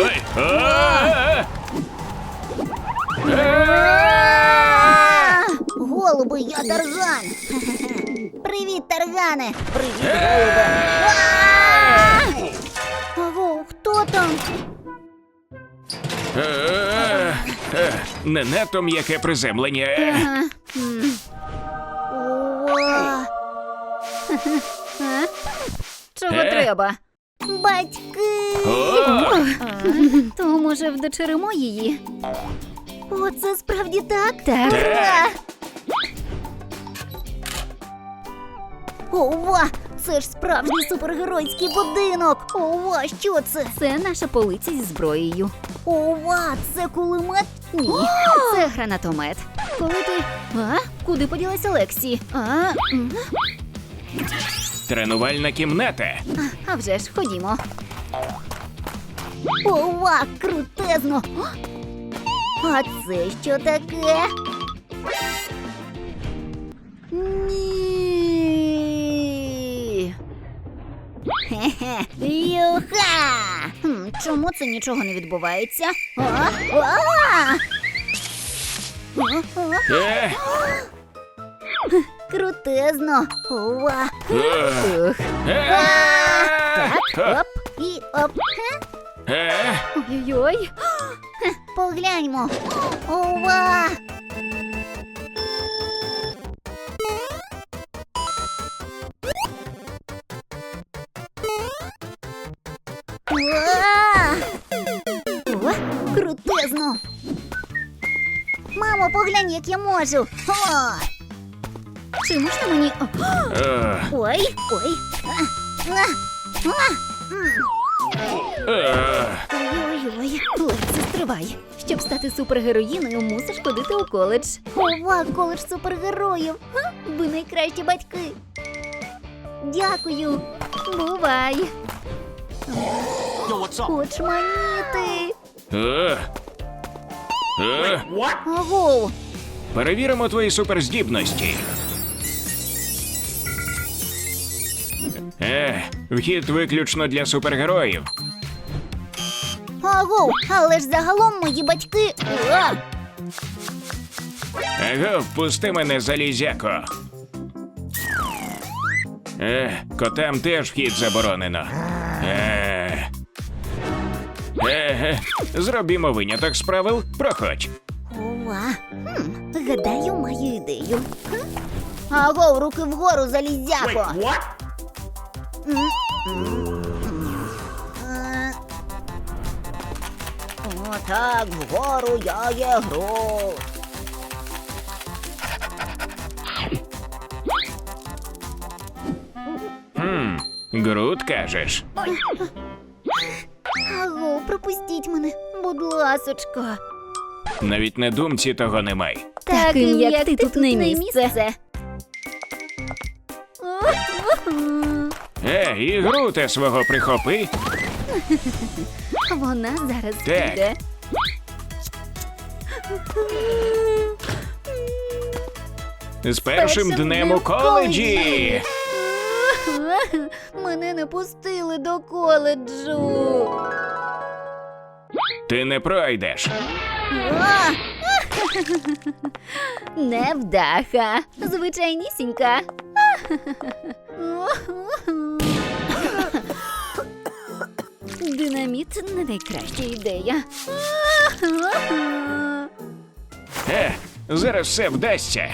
Ой! А! Голуби, я тарган. Привіт, таргане. Привіт, голубе. А! Аго, хто там? Е, е, Не надто м'яке приземлення. Ага. М. Ова. Чого Е? треба? Батьки! То може вдочеримо її? О, це справді так? Так. Ова! Це ж справжній супергеройський будинок! Ова, що це? Це наша полиця зі зброєю. Ова, це кулемет? Ні, це гранатомет. Коли ти. А? Куди поділася Лексі? А, м, Тренувальна кімната. а, а вже ж, ходімо. Ова, крутезно! А це що таке? Ні. Хе-хе, юха! Хм, чому це нічого не відбувається? А? А! Е, Крутезно! Ова! е, Ух. е, Так, оп і оп. Е. Ой-ой-ой. Погляньмо. Ова! Ва! О, крутезно! Мамо, поглянь, як я можу! О! Чи можна мені. О, Е, Ой, ой! А, а, а, м. е. Ой-ой-ой! Лексі, стривай. Щоб стати супергероїною, мусиш ходити у коледж. Ова, коледж супергероїв! Га? Ви найкращі батьки! Дякую! Бувай. Очманіти! Е. Е. Агов! Перевіримо твої суперздібності. Е, вхід виключно для супергероїв. Агов! Але ж загалом мої батьки. А! Ага, впусти мене залізяко. Е, котам теж вхід заборонено. Е. Е, зробімо виняток з правил. Проходь. Ова! Хм, гадаю, маю ідею. Агов, руки вгору, залізяко! М, м. Е. Вгору я є гру. Хм, Груд кажеш. Агов, пропустіть мене, будь ласочка. Навіть на думці того немає. Таким, як ти, тут не місце. Е, і груте свого прихопи. Вона зараз Так. піде. З першим днем у коледжі. Мене не пустили до коледжу. Ти не пройдеш. А! Невдаха. Звичайнісінька. Динаміт не найкраща ідея. Е, зараз все вдасться.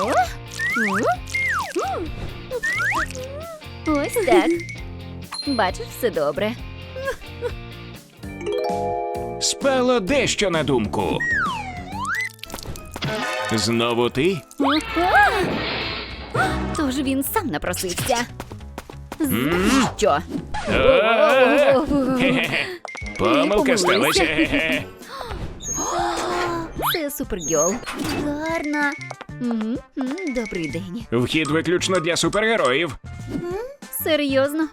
О? Ось так. Бачиш, все добре. Спало дещо на думку. Знову ти? Тож він сам напросився. Знаєш що? Помилка сталася. Хе-хе. Це супергьол. Гарна. М, Добрий день. Вхід виключно для супергероїв. Серйозно?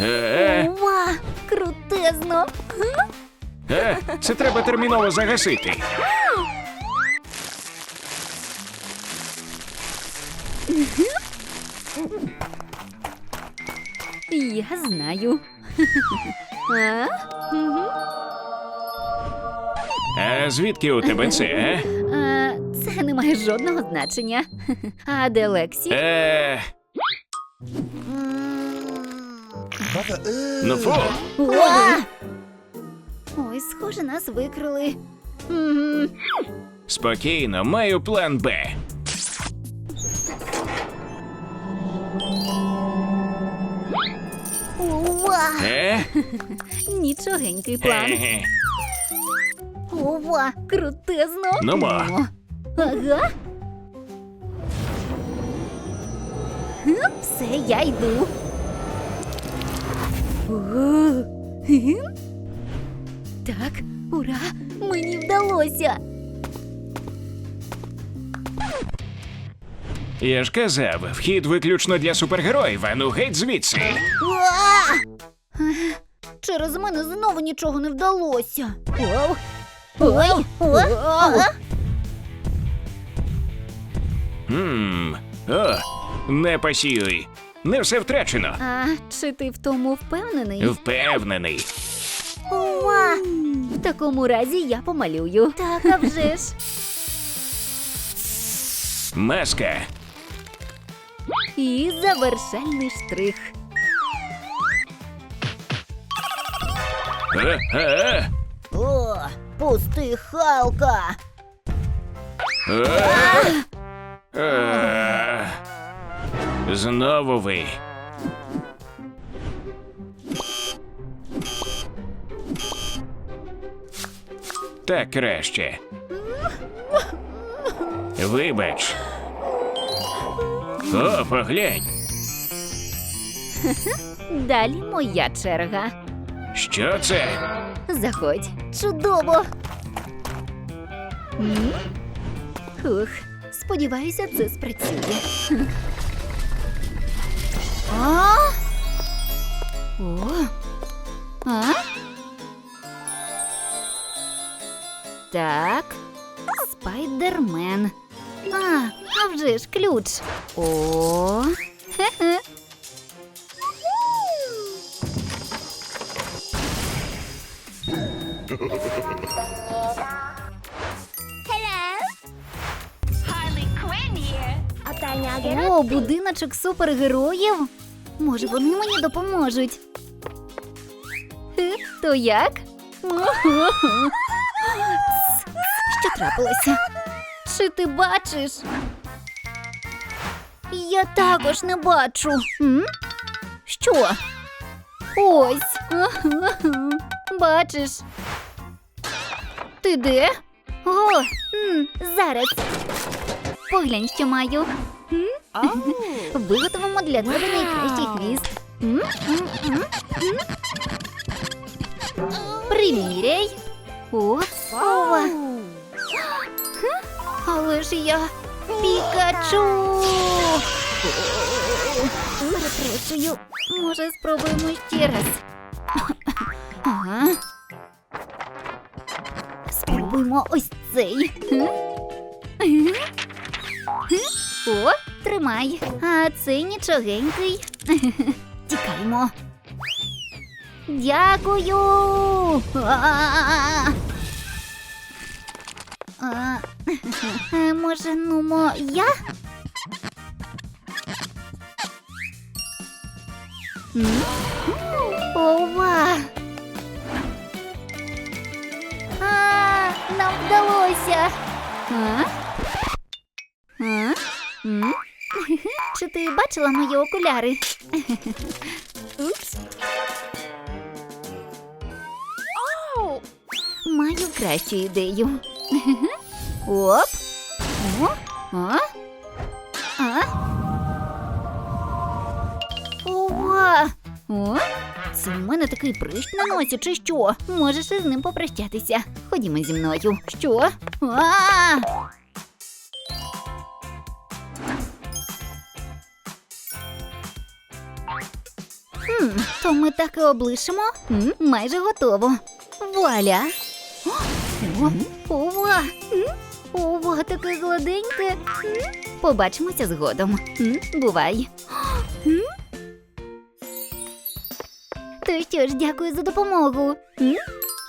Е! Крутезно! е, це треба терміново загасити. Я знаю. А? А звідки у тебе це? е? А, це не має жодного значення. А де Лексі? Е, ну фу. Уа! Ой, схоже, нас викрили. Мгм. Спокійно, маю план Б. Е? Нічогенький план. Е-ге. Ова! Крутезно. О, Ага. Все, я йду. О, гм. Так, ура! Мені вдалося. Я ж казав, вхід виключно для супергероїв, а ну геть звідси. Уа! Через мене знову нічого не вдалося. Ой! О, не пасіюй. Не все втрачено. А чи ти в тому впевнений? Впевнений. Ова! В такому разі я помалюю. Так, а вже ж. Маска. І завершальний штрих. Е, е, О, пусти Халка! е. Е. Знову ви. Так краще. Вибач. О, поглянь. Далі моя черга. Що це? Заходь. Чудово! М? Хух, сподіваюся, це спрацює. А? О. А? Так. Спайдермен. А, а вже ж ключ. О. Хе-хе. О, будиночок супергероїв. Може, вони мені допоможуть. То як? Що трапилося? Чи ти бачиш? Я також не бачу. М? Що? Ось. Бачиш. Ти де? О, м, зараз. Поглянь, що маю. М? Виготовимо для тебе найкращий хвіст. М? М? М? М? Приміряй. О, ова. Але ж я Пікачу. Перепрошую. Може, спробуємо ще раз. Ага. Спробуємо ось цей. О, тримай. А цей нічогенький. Тікаймо. Дякую. А, е, Може, нумо я? Ова! А, нам вдалося. А? А? М? Чи ти бачила мої окуляри? Упс. Маю кращу ідею. Оп. О. А? А? Ова! О? Це в мене такий прищ на носі, чи що? Можеш із ним попрощатися. Ходімо зі мною. Що? А! То ми так і облишимо. Майже готово. Вуаля. О! М, Ова, таке гладеньке. Побачимося згодом. Бувай. То що ж, дякую за допомогу.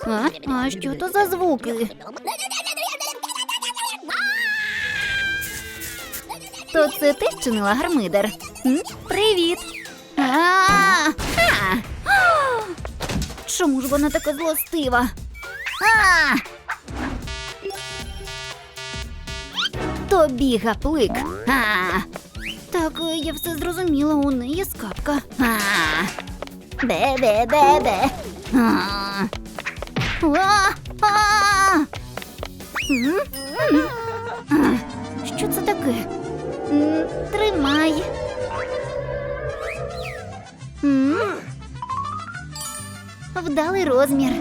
А, а що то за звуки? То це ти вчинила гармидер. Привіт. Чому ж вона така злостива? А! Тобі гаплик. А! Так, я все зрозуміла, у неї скапка. Бе-бе-бе-бе. Що це таке? Тримай. Вдалий розмір.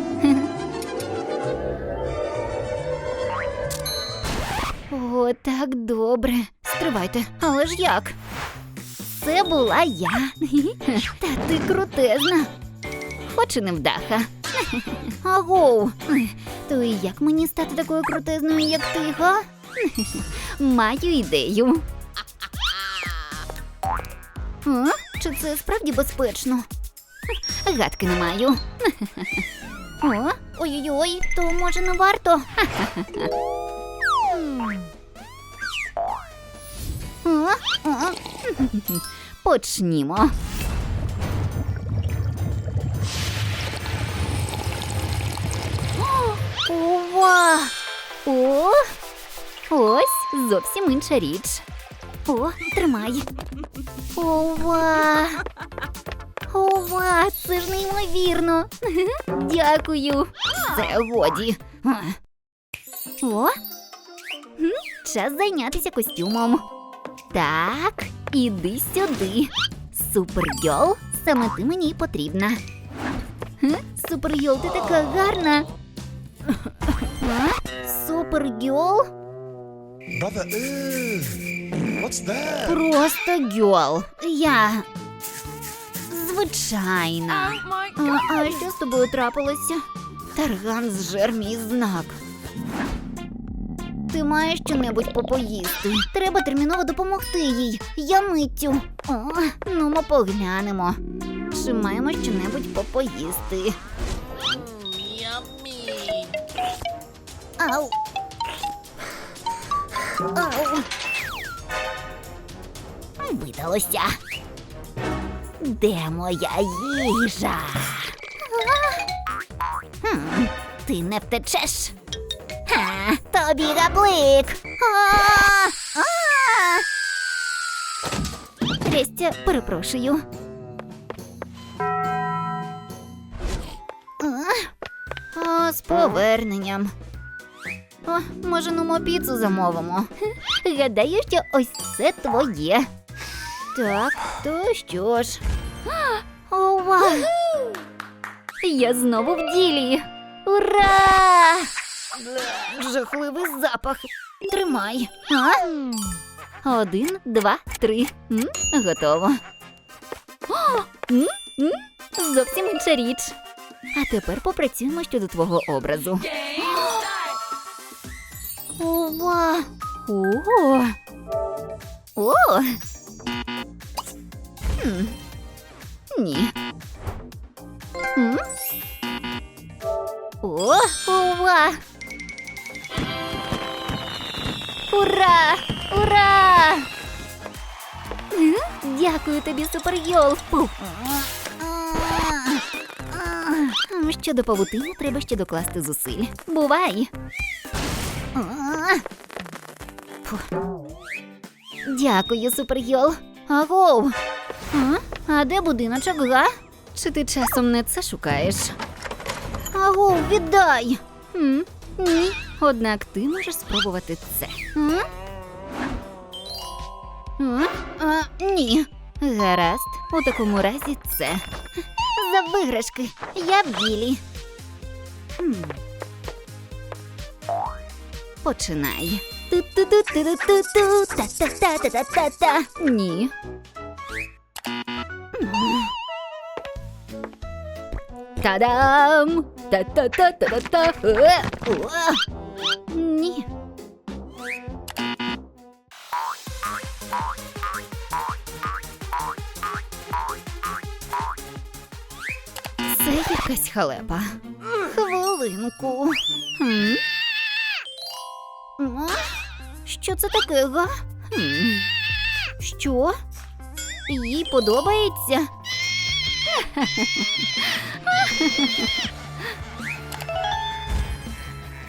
О, так добре. Стривайте, але ж як? Це була я. Та ти крутезна. Хоч і невдаха. Агоу. То і як мені стати такою крутезною, як ти, га? Маю ідею. А? Чи це справді безпечно? Гадки не маю. Ой-ой-ой, то може не варто. Почнімо. Ова! О! Ось зовсім інша річ. О, тримай. Ова! Ова, це ж неймовірно. Дякую. Це годі. О, час зайнятися костюмом. Так, іди сюди. Супергьол, саме ти мені потрібна. Супергьол, ти така гарна. А? Супергьол? That? Просто гьол. Я. Звичайна. А, а що з тобою трапилося? Тарган зжер мій знак. Ти маєш що-небудь попоїсти. Треба терміново допомогти їй. Я миттю. О, ну ми поглянемо. Чи маємо що-небудь попоїсти? Ау. Ау. Видалося. Де моя їжа? Хм, ти не втечеш. Ха, тобі габлик. А, а. Трестя, перепрошую. А, з поверненням. О, може, ну піцу замовимо. Гадаю, що ось це твоє. Так, то що ж? Ова! Я знову в ділі. Ура! Жахливий запах. Тримай. А? Один, два, три. М? Готово. О, м? М? Зовсім інша річ. А тепер попрацюємо щодо твого образу. Ова! О! О! Ні. М? О, ова! Ура! Ура! Дякую тобі, супергьол! Пуф. Щодо павутини треба ще докласти зусиль. Бувай! Фу. Дякую, супергьол. Агов. А? а де будиночок, га? Чи ти часом не це шукаєш? Агов, віддай. М? Ні. Однак ти можеш спробувати це. А? Ні. Гаразд, у такому разі це. За виграшки. Я в ділі. М. Починай. Ту-ту-ту-ту-ту-ту, та-та-та-та-та-та. Ні. Та-дам! Та-та-та-та-та-та. Е. Ні. якась халепа. Хвилинку. Хм? Що це таке, га? Хм. Що? Їй подобається?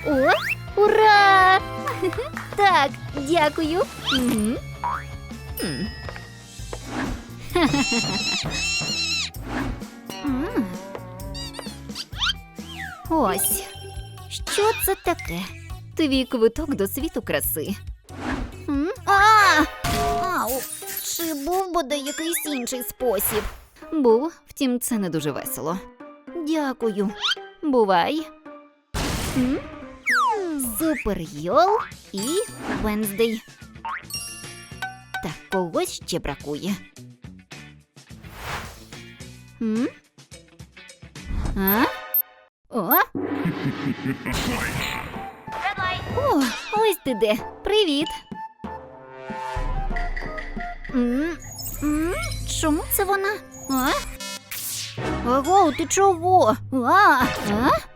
О, ура! Так, дякую. Ось. Що це таке? Твій квиток до світу краси. М? А! Ау! Чи був буде якийсь інший спосіб? Був, втім, це не дуже весело. Дякую. Бувай. М? Супер Йол і Венздей. Так, когось ще бракує. М? А? О? О, ось ти де. Привіт. М? М? Чому це вона? А? Ого, ти чого? А? А?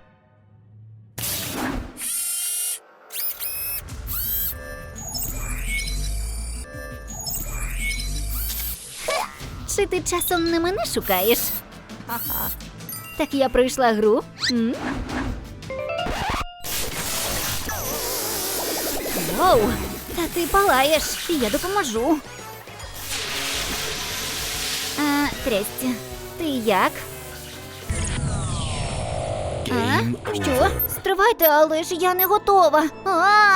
Чи ти часом не мене шукаєш? Ага. Так я пройшла гру. М? Воу, та ти палаєш, я допоможу. А, Тресті, ти як? А? Що? Стривайте, але ж я не готова. А!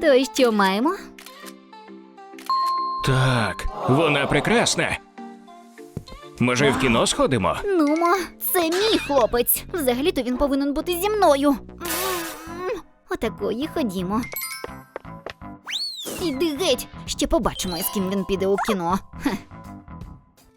То що маємо? Так, вона прекрасна. Може, в кіно сходимо? Нумо, це мій хлопець. Взагалі-то він повинен бути зі мною. М, Отакої ходімо. Іди геть, ще побачимо, з ким він піде у кіно. Хе.